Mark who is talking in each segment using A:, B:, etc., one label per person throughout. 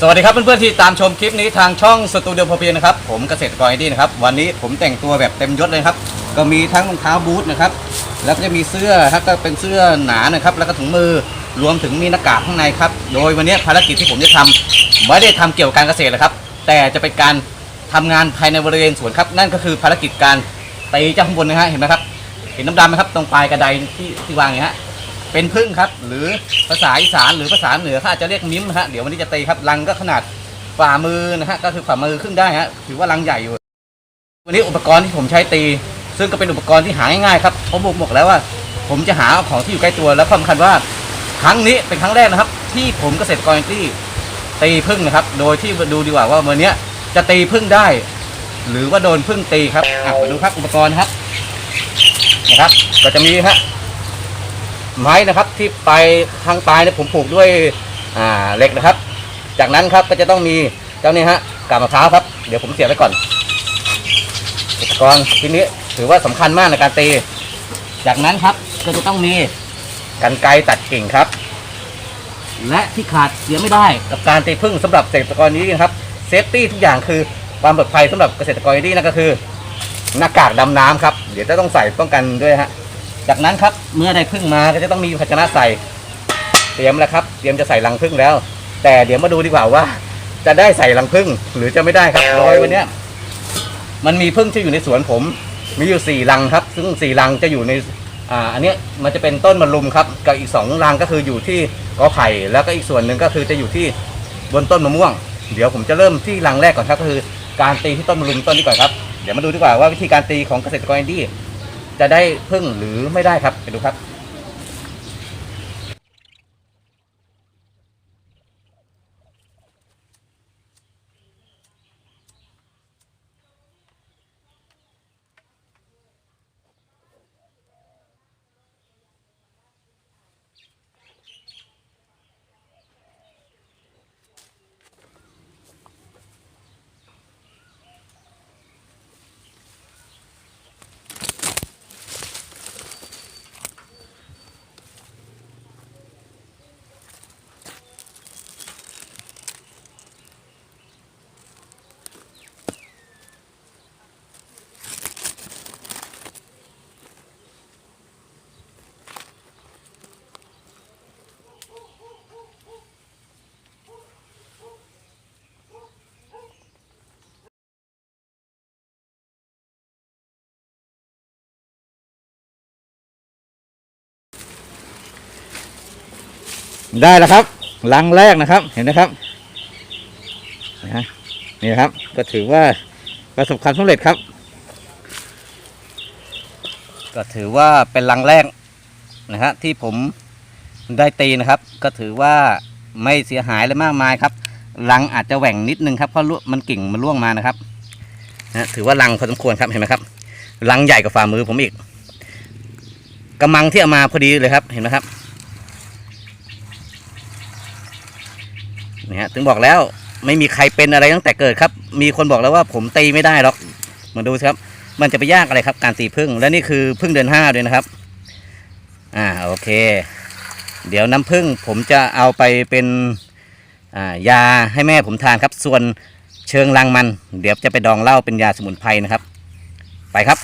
A: สวัสดีครับเพื่อนๆที่ตามชมคลิปนี้ทางช่องสตูดิโอพอเพียงนะครับผมเกษตรกรไอดีนะครับวันนี้ผมแต่งตัวแบบเต็มยศเลยครับ ก็มีทั้งรองเท้าบูทนะครับแล้วก็จะมีเสื้อครับก็เป็นเสื้อหนานะครับ แล้วก็ถุงมือรวมถึงมีหน้ากากข้างในครับ โดยวันนี้ภารกิจที่ผมจะทำไม่ได้ทำเกี่ยวกับการเกษตรเลยครับ แต่จะเป็นการทำงานภายในบริเวณสวนครับ นั่นก็คือภารกิจการตีเจ้าข้างบนนะฮะเห็นไหมครับเห็นน้ำดำไหมครับตรงปลายกระไดที่ที่วางอย่างนี้ฮะ เป็นพึ่งครับ หรือภาษาอีสานหรือภาษาเหนือเขาอาจจะเรียกมิ้มฮะเดี๋ยววันนี้จะตีครับรังก็ขนาดฝ่ามือนะฮะก็คือฝ่ามือครึ่งได้ฮะถือว่ารังใหญ่อยู่ วันนี้อุปกรณ์ที่ผมใช้ตี ซึ่งก็เป็นอุปกรณ์ที่หาง่ายๆครับเพราะผมบอกแล้วว่า ผมจะหาของที่อยู่ใกล้ตัวแล้วสำคัญว่าครั้งนี้เป็นครั้งแรกนะครับ ที่ผมเกษตรกรที่ตีพึ่งนะครับ โดยที่ดูดีกว่าว่าวันนี้จะตีพึ่งได้ หรือว่าโดนพึ่งตีครับอะมาดูครับอุปกรณ์ครับนะครับ ก็จะมีฮะ ไม้นะครับที่ปลายทางปลายเนี่ยผมผูกด้วยอ่าเหล็กนะครับ จากนั้นครับก็จะต้องมีเจ้านี่ฮะกาบมะพร้าวครับเดี๋ยวผมเสียบไว้ก่อนอุปกรณ์ชิ้นนี้ถือว่าสำคัญมากในการตี จากนั้นครับก็จะต้องมีกันไกตัดกิ่งครับ และที่ขาดเสียไม่ได้กับการตีพึ่งสำหรับเกษตรกรนี้นะครับเซฟตี้ทุกอย่างคือความปลอดภัยสำหรับเกษตรกรนี้นั่นก็คือ หน้ากากดำน้ำครับ เดี๋ยวจะต้องใส่ป้องกันด้วยฮะ จากนั้นครับเมื่อได้พึ่งมาก็จะต้องมีภาชนะใส่ เตรียมแล้วครับ เตรียมจะใส่รังพึ่งแล้ว แต่เดี๋ยวมาดูดีกว่าว่า จะได้ใส่รังพึ่งหรือจะไม่ได้ครับโดยวันเนี้ยมันมีพึ่งที่อยู่ในสวนผม มีอยู่สี่รังครับ ซึ่งสี่รังจะอยู่ในอ่าอันเนี้ยมันจะเป็นต้นมะรุมครับกับอีกสองรังก็คืออยู่ที่กอไผ่แล้วก็อีกส่วนหนึ่งก็คือจะอยู่ที่บนต้นมะม่วง เดี๋ยวผมจะเริ่มที่รังแรกก่อนครับก็คือ การตีที่ต้นมะรุมต้นนี้ก่อนครับเดี๋ยวมาดูดีกว่าว่าวิธีการตีของเกษตรกรอินดี้ จะได้พึ่งหรือไม่ได้ครับไปดูครับ ได้แล้วครับรังแรกนะครับ เห็นนะครับนะนี่ครับ ก็ถือว่าประสบความสำเร็จครับ ก็ถือว่าเป็นรังแรกนะฮะที่ผมได้ตีนะครับ ก็ถือว่าไม่เสียหายเลยมากมายครับรังอาจจะแหว่งนิดนึงครับเพราะมันกิ่งมันร่วงมานะครับนะถือว่ารังพอสมควรครับเห็นไหมครับรังใหญ่กว่าฝ่ามือผมอีกกำมังที่เอามาพอดีเลยครับเห็นไหมครับ นี่ฮะถึงบอกแล้วไม่มีใครเป็นอะไรตั้งแต่เกิดครับ มีคนบอกแล้วว่าผมตีไม่ได้หรอกมาดูสิครับ มันจะไปยากอะไรครับการตีพึ่งและนี่คือพึ่งเดือนห้าด้วยนะครับ อ่าโอเค เดี๋ยวน้ำพึ่งผมจะเอาไปเป็นอ่ายาให้แม่ผมทานครับ ส่วนเชิงรังมัน เดี๋ยวจะไปดองเหล้าเป็นยาสมุนไพรนะครับ ไปครับ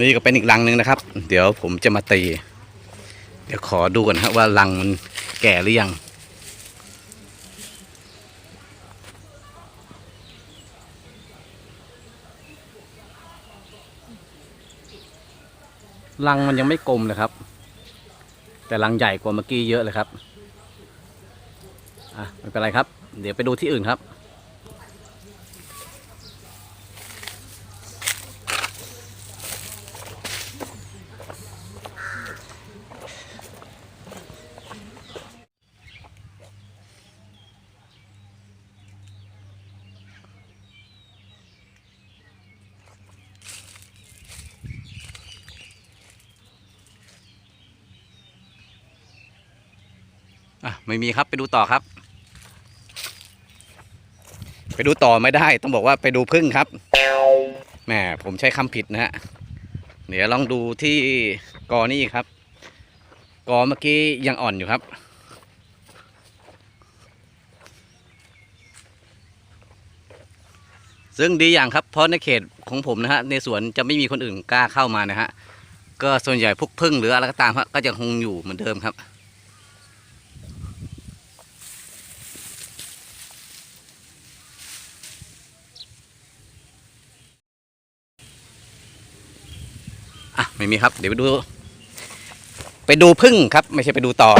A: นี่ก็เป็นอีกรังหนึ่งนะครับ เดี๋ยวผมจะมาตี เดี๋ยวขอดูก่อนนะครับว่ารังมันแก่หรือยังรังมันยังไม่กลมเลยครับ แต่รังใหญ่กว่าเมื่อกี้เยอะเลยครับ อะไม่เป็นไรครับ เดี๋ยวไปดูที่อื่นครับ อะไม่มีครับไปดูต่อครับ ไปดูต่อไม่ได้ ต้องบอกว่าไปดูพึ่งครับแหมผมใช้คำผิดนะฮะเดี๋ยวลองดูที่กอนี่ครับ กอเมื่อกี้ยังอ่อนอยู่ครับซึ่งดีอย่างครับเพราะในเขตของผมนะฮะในสวนจะไม่มีคนอื่นกล้าเข้ามานะฮะก็ส่วนใหญ่พวกพึ่งหรืออะไรก็ตามก็ยังคงอยู่เหมือนเดิมครับ ไม่มีครับ เดี๋ยวไปดู ไปดูพึ่งครับ ไม่ใช่ไปดูต่อ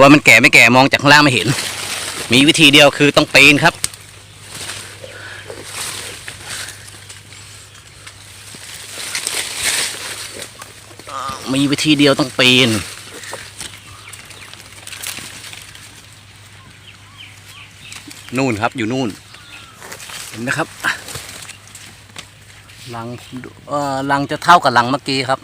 A: ว่ามันแก่ไม่แก่มองจากข้างล่างไม่เห็น มีวิธีเดียวคือต้องปีนครับ มีวิธีเดียวต้องปีน นู่นครับอยู่นู่น เห็นไหมครับลังเออหลังจะเท่ากับลังเมื่อกี้ครับ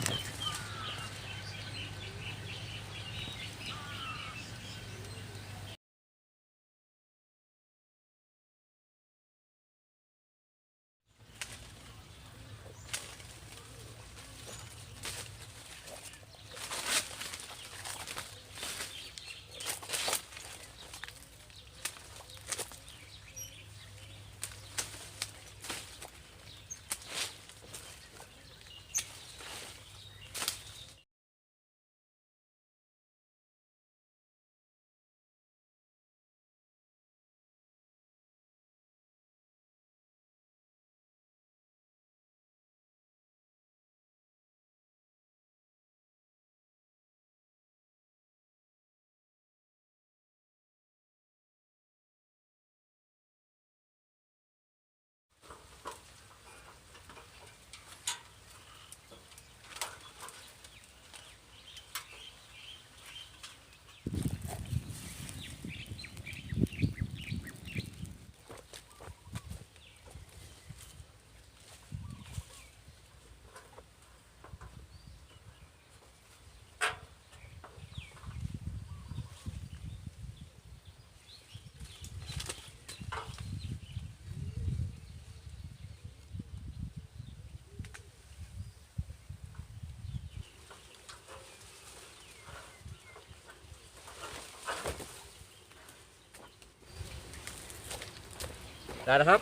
A: ได้แล้วครับ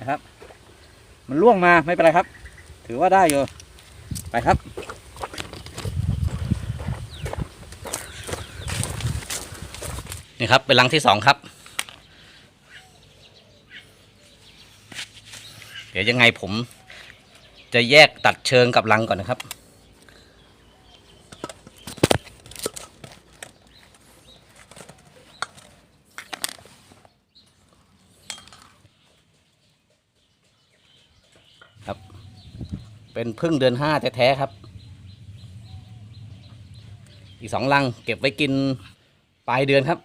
A: นะครับ มันล่วงมาไม่เป็นไรครับ ถือว่าได้อยู่ไปครับนี่ครับเป็นลังที่สองครับ เดี๋ยวยังไงผมจะแยกตัดเชิงกับลังก่อนนะครับ เป็นพึ่งเดือนห้าแท้ๆครับ อีกสองลังเก็บไว้กินปลายเดือนครับ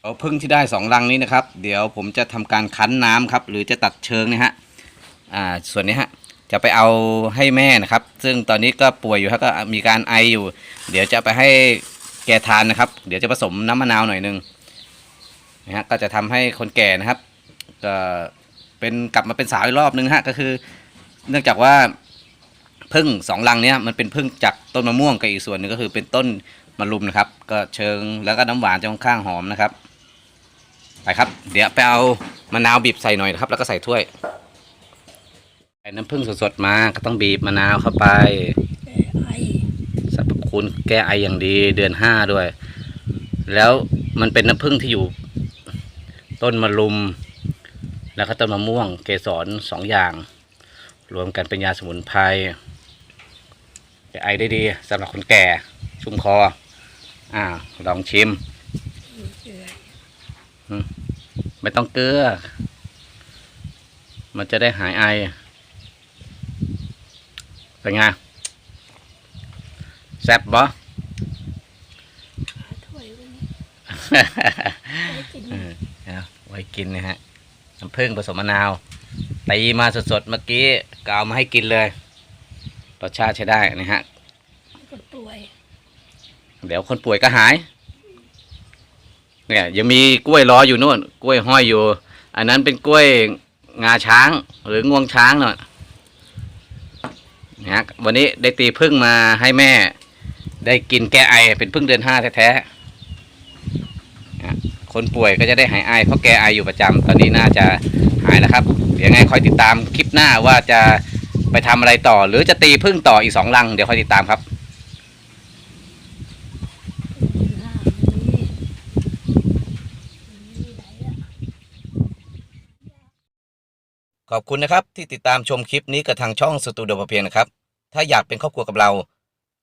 A: เอาพึ่งที่ได้สองลังนี้นะครับ เดี๋ยวผมจะทำการคั้นน้ำครับ หรือจะตัดเชิงนะฮะอ่าส่วนนี้ฮะจะไปเอาให้แม่นะครับ ซึ่งตอนนี้ก็ป่วยอยู่ครับก็มีการไออยู่ เดี๋ยวจะไปให้แกทานนะครับ เดี๋ยวจะผสมน้ำมะนาวหน่อยนึงนะฮะก็จะทำให้คนแก่นะครับก็ เป็นกลับมาเป็นสาวอีกรอบนึงฮะก็คือ เนื่องจากว่าพึ่งสองลังเนี้ยมันเป็นพึ่งจากต้นมะม่วงกับอีกส่วนหนึงก็คือเป็นต้นมะรุมนะครับ ก็เชิงแล้วก็น้ำหวานจะค่อนข้างหอมนะครับไปครับ เดี๋ยวไปเอามะนาวบีบใส่หน่อยนะครับ แล้วก็ใส่ถ้วยใส่น้ำผึ้งสดๆมาก็ต้องบีบมะนาวเข้าไป
B: ไอ
A: สรรพคุณแก้ไออย่างดีเดือนห้าด้วย แล้วมันเป็นน้ำผึ้งที่อยู่ ต้นมะรุม แล้วก็ต้นมะม่วงเกสรสองอย่าง รวมกันเป็นยาสมุนไพรแก้ไอได้ดีสำหรับคนแก่ชุ่มคอ อ่า ลองชิม
B: เกลือ
A: ไม่ต้องเกลือ มันจะได้หายไอเป็นไงแซ่บบ่
B: หาถ้วยไว้นี่ไม่กิน
A: เออเอาไว้กินนะฮะ น้ำผึ้งผสมมะนาวตีมาสดๆเมื่อกี้ก็เอามาให้กินเลยรสชาติใช้ได้นะฮะ
B: คนป่วย
A: เดี๋ยวคนป่วยก็หาย เนี่ยยังมีกล้วยรออยู่นู่น กล้วยห้อยอยู่ อันนั้นเป็นกล้วยงาช้าง หรืองวงช้างเนาะนะฮะวันนี้ได้ตีพึ่งมาให้แม่ ได้กินแก้ไอเป็นพึ่งเดือนห้าแท้ๆนะ คนป่วยก็จะได้หายไอเพราะแกไออยู่ประจำตอนนี้น่าจะหายแล้วครับเดี๋ยวยังไงคอยติดตามคลิปหน้าว่าจะไปทำอะไรต่อ หรือจะตีพึ่งต่ออีกสองลัง เดี๋ยวคอยติดตามครับขอบคุณนะครับที่ติดตามชมคลิปนี้กับทางช่องสตูดิโอพเพียงนะครับ ถ้าอยากเป็นครอบครัวกับเรา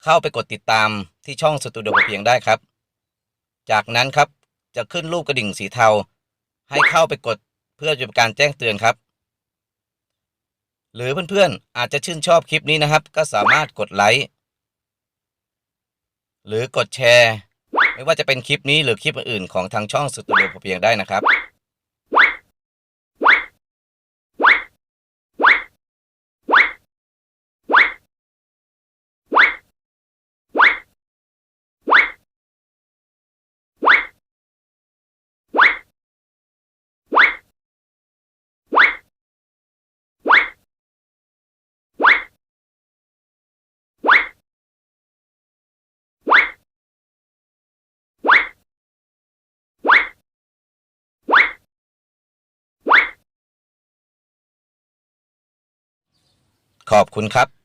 A: เข้าไปกดติดตามที่ช่องสตูดิโอพอเพียงได้ครับ จากนั้นครับ จะขึ้นรูปกระดิ่งสีเทา ให้เข้าไปกดเพื่อจะเป็นการแจ้งเตือนครับ หรือเพื่อนๆ อาจจะชื่นชอบคลิปนี้นะครับ ก็สามารถกดไลค์หรือกดแชร์ ไม่ว่าจะเป็นคลิปนี้หรือคลิปอื่นๆของทางช่องสตูดิโอพอเพียงได้นะครับ ขอบคุณครับ